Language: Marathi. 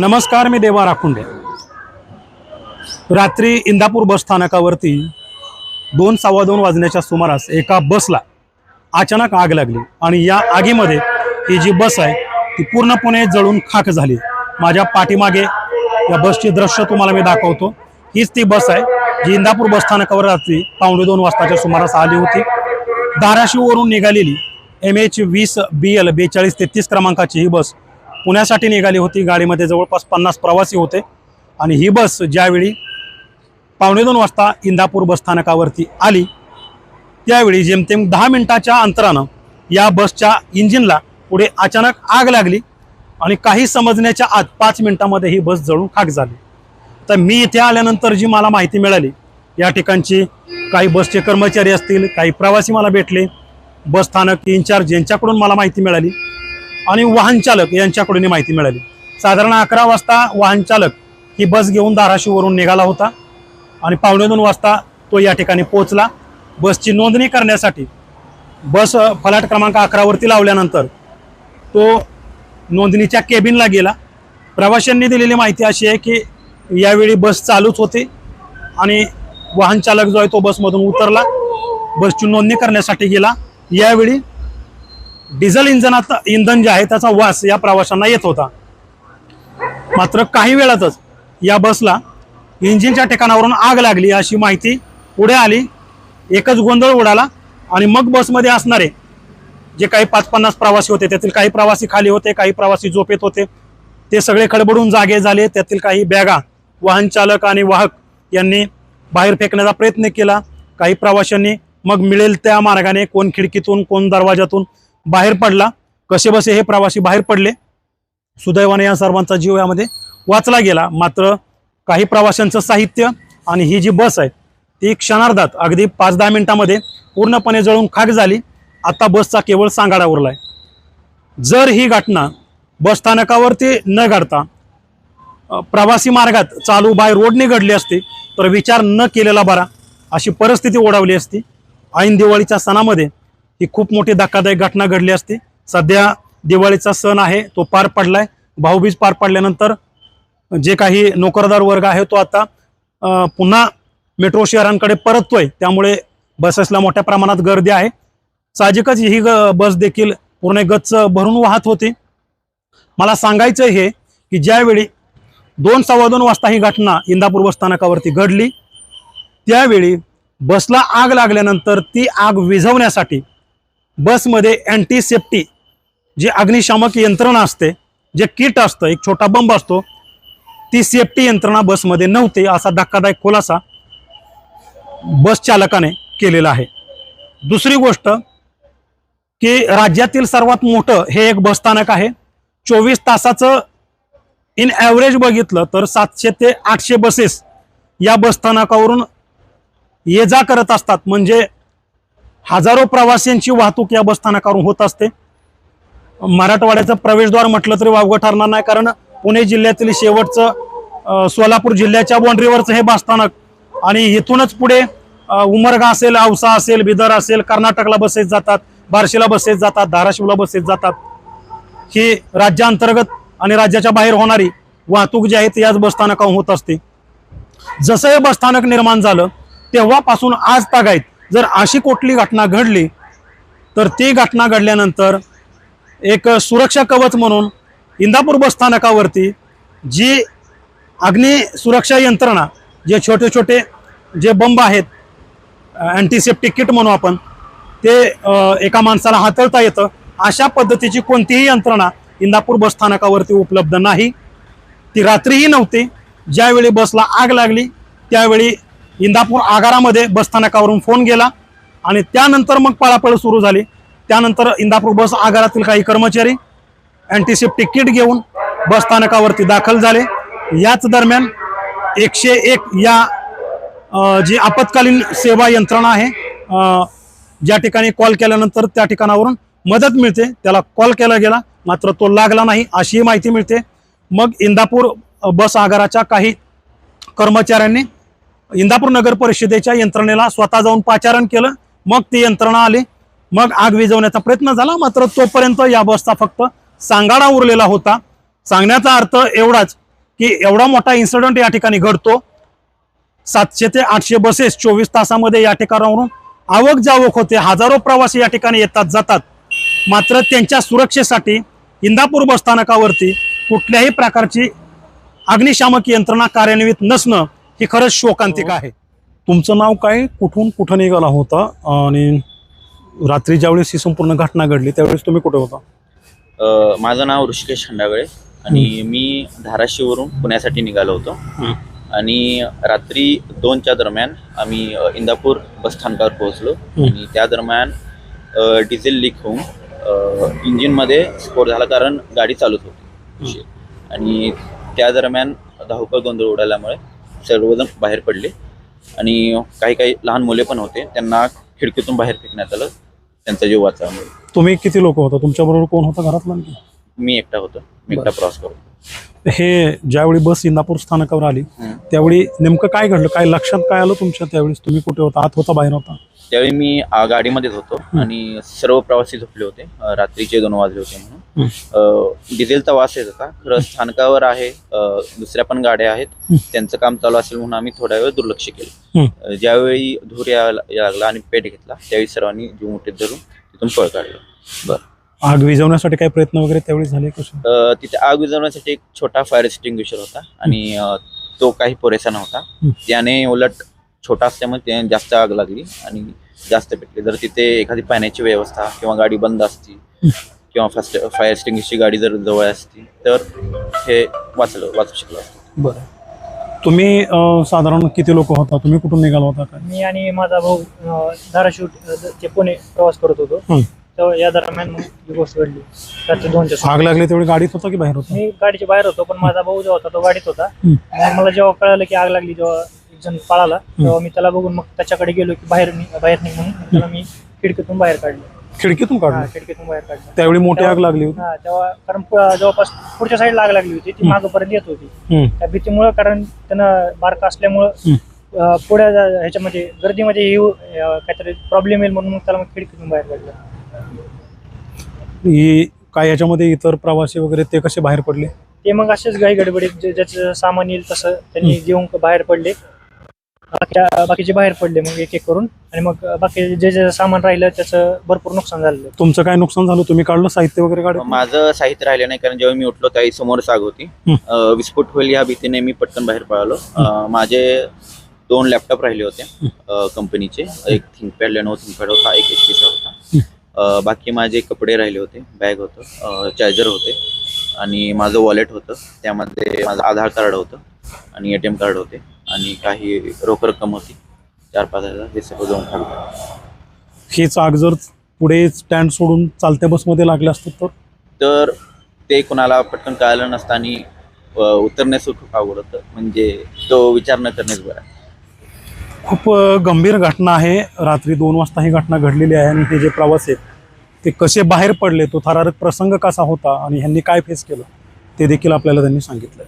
नमस्कार मी देवा राखुंडे. रात्री इंदापूर बस स्थानकावरती दोन सव्वा दोन वाजण्याच्या सुमारास एका बसला अचानक आग लागली आणि या आगीमध्ये ही जी बस आहे ती पूर्णपणे जळून खाक झाली. माझ्या पाठीमागे या बसची दृश्य तुम्हाला मी दाखवतो. हीच ती बस आहे जी इंदापूर बस स्थानकावर रात्री पावणे दोन वाजताच्या सुमारास आली होती. धाराशिववरून निघालेली एम एच वीस बी एल बेचाळीस तेहतीस क्रमांकाची ही बस पुण्यासाठी निघाली होती. गाडीमध्ये जवळपास पन्नास प्रवासी होते. आणि ही बस ज्यावेळी पावणे दोन वाजता इंदापूर बस स्थानकावरती आली त्यावेळी जेमतेम दहा मिनिटाच्या अंतरानं या बसच्या इंजिनला पुढे अचानक आग लागली आणि काही समजण्याच्या आत पाच मिनिटामध्ये ही बस जळून खाक झाली. तर मी इथे आल्यानंतर जी मला माहिती मिळाली या ठिकाणची काही बसचे कर्मचारी असतील काही प्रवासी मला भेटले. बस स्थानक इन्चार्ज यांच्याकडून मला माहिती मिळाली आणि वाहन चालक यांच्याकडून ही माहिती मिळाली. साधारण अकरा वाजता वाहन चालक ही बस घेऊन धाराशिववरून निघाला होता आणि पावणे दोन वाजता तो या ठिकाणी पोहोचला. बसची नोंदणी करण्यासाठी बस फलाट क्रमांक अकरावरती लावल्यानंतर तो नोंदणीच्या केबिनला गेला. प्रवाशांनी दिलेली माहिती अशी आहे की यावेळी बस चालूच होती आणि वाहन चालक जो आहे तो बसमधून उतरला. बसची नोंदणी करण्यासाठी गेला. यावेळी डिझेल इंधनात इंधन जे आहे त्याचा वास या प्रवाशांना येत होता. मात्र काही वेळातच या बसला इंजिनच्या ठिकाणावरून आग लागली अशी माहिती पुढे आली. एकच गोंधळ उडाला आणि मग बसमध्ये असणारे जे काही पाच पन्नास प्रवासी होते त्यातील काही प्रवासी खाली होते काही प्रवासी झोपेत होते ते सगळे खडबडून जागे झाले. त्यातील काही बॅगा वाहन चालक आणि वाहक यांनी बाहेर फेकण्याचा प्रयत्न केला. काही प्रवाशांनी मग मिळेल त्या मार्गाने कोण खिडकीतून कोण दरवाजातून बाहेर पडला. कसे बसे हे प्रवासी बाहेर पडले. सुदैवाने या सर्वांचा जीव यामध्ये वाचला गेला. मात्र काही प्रवाशांचं साहित्य आणि ही जी बस आहे ती क्षणार्धात अगदी पाच दहा मिनिटामध्ये पूर्णपणे जळून खाक झाली. आता बसचा केवळ सांगाडा उरलाय. जर ही घटना बस स्थानकावरती न घडता प्रवासी मार्गात चालू बाय रोडने घडली असती तर विचार न केलेला बरा अशी परिस्थिती ओढावली असती. ऐन दिवाळीच्या सणामध्ये ही खूप मोठी धक्कादायक घटना घडली असती. सध्या दिवाळीचा सण आहे तो पार पडलाय. भाऊबीज पार पडल्यानंतर जे काही नोकरदार वर्ग आहे तो आता पुन्हा मेट्रो शहरांकडे परततोय. त्यामुळे बसेसला मोठ्या प्रमाणात गर्दी आहे. साहजिकच ही ग- बस देखील पूर्ण गच्च भरून वाहत होती. मला सांगायचं हे की ज्यावेळी दोन सव्वा दोन वाजता ही घटना इंदापूर बसस्थानकावरती घडली त्यावेळी बसला आग लागल्यानंतर ती आग विझवण्यासाठी बसमध्ये अँटीसेप्टी जी जे अग्निशामक यंत्रणा असते जे किट असतं एक छोटा बंब असतो ती सेफ्टी यंत्रणा बसमध्ये नव्हती असा धक्कादायक खुलासा बस चालकाने केलेला आहे. दुसरी गोष्ट की राज्यातील सर्वात मोठं हे एक बसस्थानक आहे. चोवीस तासाचं इन ॲव्हरेज बघितलं तर सातशे ते आठशे बसेस या बसस्थानकावरून ये जा करत असतात. म्हणजे हजारो प्रवाशांची वाहतूक या बसस्थानकावरून होत असते. मराठवाड्याचं प्रवेशद्वार म्हटलं तरी वावगं ठरणार नाही कारण पुणे जिल्ह्यातील शेवटचं सोलापूर जिल्ह्याच्या बाउंड्रीवरचं हे बसस्थानक आणि इथूनच पुढे उमरगा असेल औसा असेल बिदर असेल कर्नाटकला बसेस जातात बार्शीला बसेस जातात धाराशिवला बसेस जातात. ही राज्याअंतर्गत आणि राज्याच्या बाहेर होणारी वाहतूक जी आहे ती याच बसस्थानकाहून होत असते. जसं हे बसस्थानक निर्माण झालं तेव्हापासून आज तागायत जर अशी कुठली घटना घडली तर ती घटना घडल्यानंतर एक सुरक्षा कवच म्हणून इंदापूर बसस्थानकावरती जी अग्नी सुरक्षा यंत्रणा जे छोटे छोटे जे बंब आहेत अँटीसेप्टिक किट म्हणू आपण ते एका माणसाला हाताळता येतं. अशा पद्धतीची कोणतीही यंत्रणा इंदापूर बसस्थानकावरती उपलब्ध नाही. ती रात्रीही नव्हती. ज्यावेळी बसला आग लागली त्यावेळी इंदापूर आगारामध्ये बसस्थानकावरून फोन गेला आणि त्यानंतर मग पळापळ सुरू झाली. त्यानंतर इंदापूर बस आगारातील काही कर्मचारी अँटीसेप्टिक किट घेऊन बसस्थानकावरती दाखल झाले. याच दरम्यान एकशे एक या जी आपत्कालीन सेवा यंत्रणा आहे ज्या ठिकाणी कॉल केल्यानंतर त्या ठिकाणावरून मदत मिळते त्याला कॉल केला गेला मात्र तो लागला नाही अशीही माहिती मिळते. मग इंदापूर बस आगाराच्या काही कर्मचाऱ्यांनी इंदापूर नगर परिषदेच्या यंत्रणेला स्वतः जाऊन पाचारण केलं. मग ती यंत्रणा आली. मग आग विझवण्याचा प्रयत्न झाला. मात्र तोपर्यंत या बसचा फक्त सांगाडा उरलेला होता. सांगण्याचा अर्थ एवढाच की एवढा मोठा इन्सिडेंट या ठिकाणी घडतो. सातशे ते आठशे बसेस चोवीस तासामध्ये या ठिकाणावरून आवक जावक होते. हजारो प्रवासी या ठिकाणी येतात जातात. मात्र त्यांच्या सुरक्षेसाठी इंदापूर बस स्थानकावरती कुठल्याही प्रकारची अग्निशामक यंत्रणा कार्यान्वित नसणं ही खरंच शोकांतिक आहे. तुमचं नाव काय? कुठून कुठं निघाला होता? आणि रात्री ज्यावेळेस ही संपूर्ण घटना घडली त्यावेळेस तुम्ही कुठे होता? अ, माझं नाव ऋषिकेश खंडागळे आणि मी धाराशिववरून पुण्यासाठी निघालो होतो. आणि रात्री दोनच्या दरम्यान आम्ही अ, इंदापूर बसस्थानकावर पोहोचलो. आणि त्या दरम्यान अ, डिझेल लीक होऊन अ, इंजिनमध्ये स्फोट झाला कारण गाडी चालूच होती. आणि त्या दरम्यान धावपळ गोंधळ उडाल्यामुळे सर्वजण बाहेर पडले. आणि काही काही लहान मुले पण होते. त्यांना खिडकीतून बाहेर फेकण्यात आलं. त्यांचा जीव वाचल्यामुळे. तुम्ही किती लोक होता? तुमच्याबरोबर कोण होता घरातला? आणखी? मी एकटा होतो. मी एकटा प्रवास करतो हे ज्यावेळी बस इंदापूर स्थानकावर आली हम्म. त्यावेळी नेमकं काय घडलं? काय लक्षात काय आलं तुमच्या त्यावेळेस? तुम्ही कुठे होता? आत होता बाहेर होता? त्यावेळी मी गाडीमध्येच होतो. आणि सर्व प्रवासी झोपले होते. अ, रात्रीचे दोन वाजले होते म्हणून. डिझेलचा वास येत होता. खरं स्थानकावर आहे दुसऱ्या पण गाड्या आहेत. त्यांचं काम चालू असेल म्हणून आम्ही थोड्या वेळ दुर्लक्ष केलं. ज्यावेळी धूर यायला लागला आणि पेट घेतला त्यावेळी सर्वांनी जीव मुठीत धरून तिथून पळ काढलं. आग विझवण्यासाठी काही प्रयत्न वगैरे त्यावेळी झाले तिथे आग विझवण्यासाठी एक छोटा फायर एक्सटिंग्विशर होता आणि तो काही पुरेसा नव्हता. त्याने उलट छोटा असल्यामुळे त्याने जास्त आग लागली आणि जास्त पेटली. जर तिथे एखादी पाण्याची व्यवस्था किंवा गाडी बंद असती किंवा फास्ट फायर एक्सटिंग्विशची गाडी जर जवळ असती तर हे वाचलं वाचू शकलं असतं. बरं. तुम्ही अं, साधारण किती लोक होता? तुम्ही कुठून निघाला होता काय मी आणि माझा भाऊ अं, धाराशिव अं, ते पुणे प्रवास करत होतो हं. तेव्हा या दरम्यान मग ही गोष्ट घडली. रात्री दोनच्या सुमारास. आग लागली त्यावेळी गाडीत होता की बाहेर होता? मी गाडीच्या बाहेर होतो पण माझा भाऊ जो होता तो गाडीत होता. हं. मग मला जेव्हा कळालं की आग लागली जेव्हा एक जण पळाला तेव्हा मी त्याला बघून मग त्याच्याकडे गेलो की बाहेर मी बाहेर निघ म्हणून त्याला मी खिडकीतून बाहेर काढलं. खिडकीतून हा काढलं खिडकीतून बाहेर काढलं. त्यावेळी मोठी आग लागली होती? हा तेव्हा कारण पु- जवळपास पुढच्या साईडला आग लागली होती. ती मागपर्यंत येत होती. हम्म. त्या भीतीमुळं कारण त्यानं बारका असल्यामुळं. अं, पुढे जा- ह्याच्यामध्ये गर्दीमध्ये येऊ अं, काहीतरी प्रॉब्लेम येईल म्हणून मग त्याला मग खिडकीतून बाहेर काढलं. ही काय याच्यामध्ये इतर प्रवासी वगैरे ते कसे बाहेर पडले? ते मग असेच घाई गडबडीत जे- ज्याचं सामान येईल तसं त्यांनी घेऊन बाहेर पडले. बाकीच्या बाकीचे बाहेर पडले मग एक एक करून आणि मग बाकी जे जे सामान राहिलं त्याचं भरपूर नुकसान झालेलं तुमचं काय नुकसान झालं? तुम्ही काढलं साहित्य वगैरे काढलं माझं साहित्य राहिलं नाही कारण जेव्हा मी उठलो त्यावेळी समोरच आग होती. अ, विस्फोट होईल या भीतीने मी पटकन बाहेर पळालो. अ, माझे दोन लॅपटॉप राहिले होते कंपनीचे एक थिंकपॅड लेनो थिंकपॅड होता एक एच पीचा होता. अ, बाकी माझे कपडे राहिले होते बॅग होतं चार्जर होते आणि माझं वॉलेट होतं. त्यामध्ये माझं आधार कार्ड होतं आणि ए टी एम कार्ड होते. आणि काही रोख रक्कम होती. चार पाच हजार हे सगळं जाऊन काढलं हीच आग जर पुढे स्टँड सोडून चालत्या बसमध्ये लागले असतात तर? तर ते कोणाला पटकन कळालं नसतं आणि अ, उतरण्यास खूप अवघड होतं. म्हणजे तो विचार न करण्यास बरा. खूप अ, गंभीर घटना आहे. रात्री दोन वाजता ही घटना घडलेली आहे आणि हे जे प्रवासी आहेत ते कसे बाहेर पडले तो थरारक प्रसंग कसा होता आणि ह्यांनी काय फेस केलं ते देखील आपल्याला त्यांनी सांगितलं